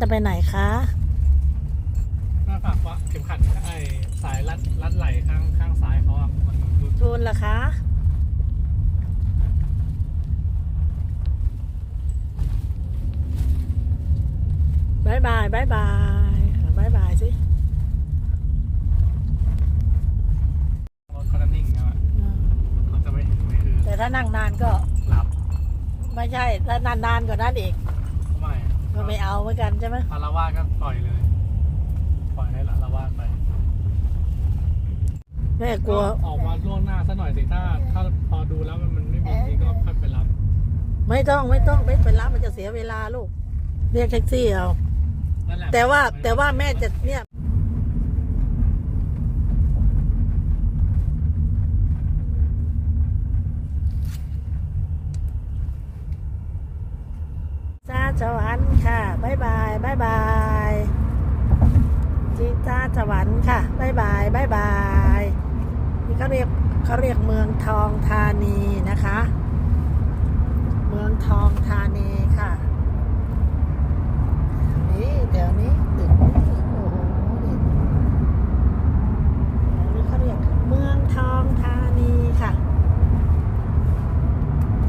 จะไปไหนคะหน้าฝากว่าเข็มขัดไอ้สายรัดรัดไหลข้างข้างซ้ายเขาอะมันดูทูนล่ะคะ บายบายบายบายอะบายบายสิรถเขาจะนิ่งใช่ไหมอืมเขาจะไม่ถึงไม่คือแต่ถ้านั่งนานก็หลับ ไม่ใช่ถ้านานๆกว่านั้นอีกไม่ก็ไม่ เอาเหมือนกันใช่ไหมอารวาสก็ปล่อยเลย ปล่อยให้อารวาสไปแม่กลัวออกมาล่วงหน้าซะหน่อยสิถ้า ถ้าพอดูแล้วมันมันไม่มีจริงก็ค่อยไปรับ ไม่ต้องไม่ต้องไม่ไปรับมันจะเสียเวลาลูก เรียกแท็กซี่เอา นั่นแหละแต่ว่าแต่ว่าแม่จะเนี่ย สวรรค์ค่ะบายบายบายบายจีจ้าสวรรค์ค่ะบายบายบายบายนี่เขาเรียกเขาเรียกเมืองทองธานีนะคะ เมืองทองธานีเดี๋ยวนี้ตึกโอ้โหนี่อันนี้เขาเรียกเมืองทองธานีค่ะ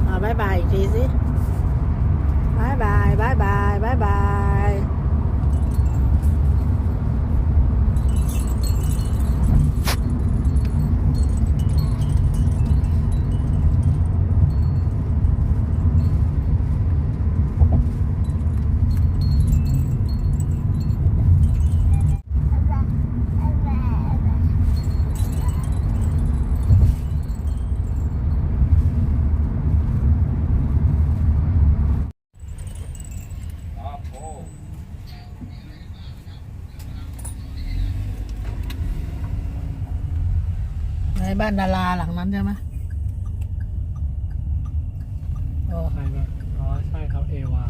อ่าบายบายอีกทีสิบายบาย บาย บายบายบายในบ้านดาราหลังนั้นใช่ไหมโอ้ใช่ไหมอ๋อ ใช่ครับ เอวา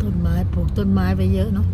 ต้นไม้ปลูกต้นไม้ไปเยอะเนาะ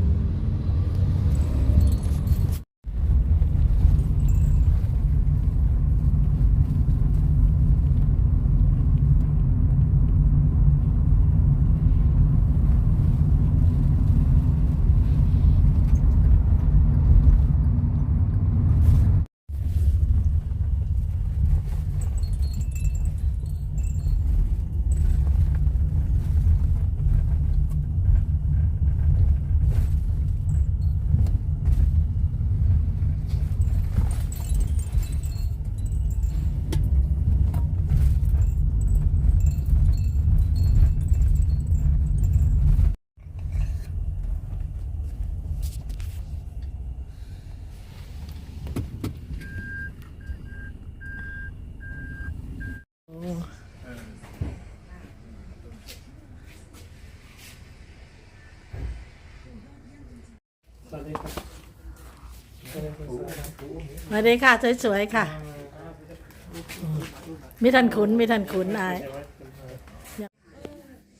วัสดีครับสวัสดีครับสวัสดีค่ะ สวยๆค่ะ มีทันขุนมีทันขุนนาย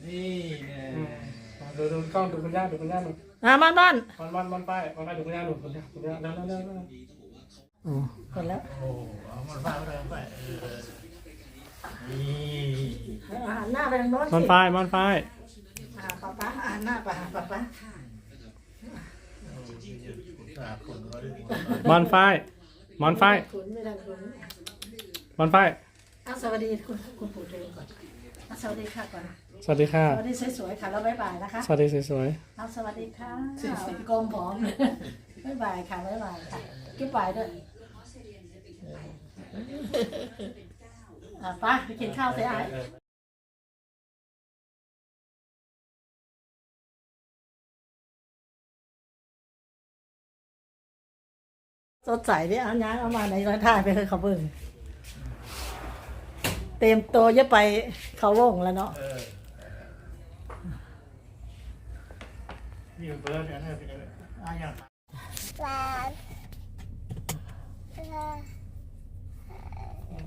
นี่เนี่ยดูดูกล้องดูคุณย่าดูคุณย่าดูอะมันมันมันมันมันไปมันไปดูคุณย่าดูคุณย่าคุณย่าเร็วเร็วเร็วเร็วโอ้คนแล้วโอ้เอามันไปมันไปนี่อาหารหน้าไปทางโน้นมันไฟมันไฟอ่าป๊าป๊าอาหารหน้าไปหาป๊าป๊า มันไฟมันไฟขุนไม่ทันขุนมันไฟอะสวัสดีคุณคุณปู่ตัวเองก่อนอะสวัสดีค่ะก่อนสวัสดีค่ะ สวัสดีสวยๆค่ะแล้วบ๊ายบายนะคะสวัสดีสวยเอาสวัสดีค่ะกลมผอมเลยบ๊ายบายค่ะบ๊ายบายค่ะกิ๊บไปด้วยอะไป้าไปกินข้าวเสียไอ้ สดใสดิเอาย้ายเอามาในร้านท่ายไปให้เขาเบิ่งเต็มตัวเยอะไปเขาวงแล้วเนาะๆนี่เบอร์เนี่ยเนี่ยอะอย่าง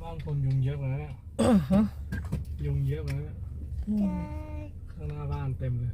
บ้านคนยุงเยอะกว่านั้นเนี่ยยุงเยอะกว่านั้นเนี่ยข้างหน้าบ้านเต็มเลย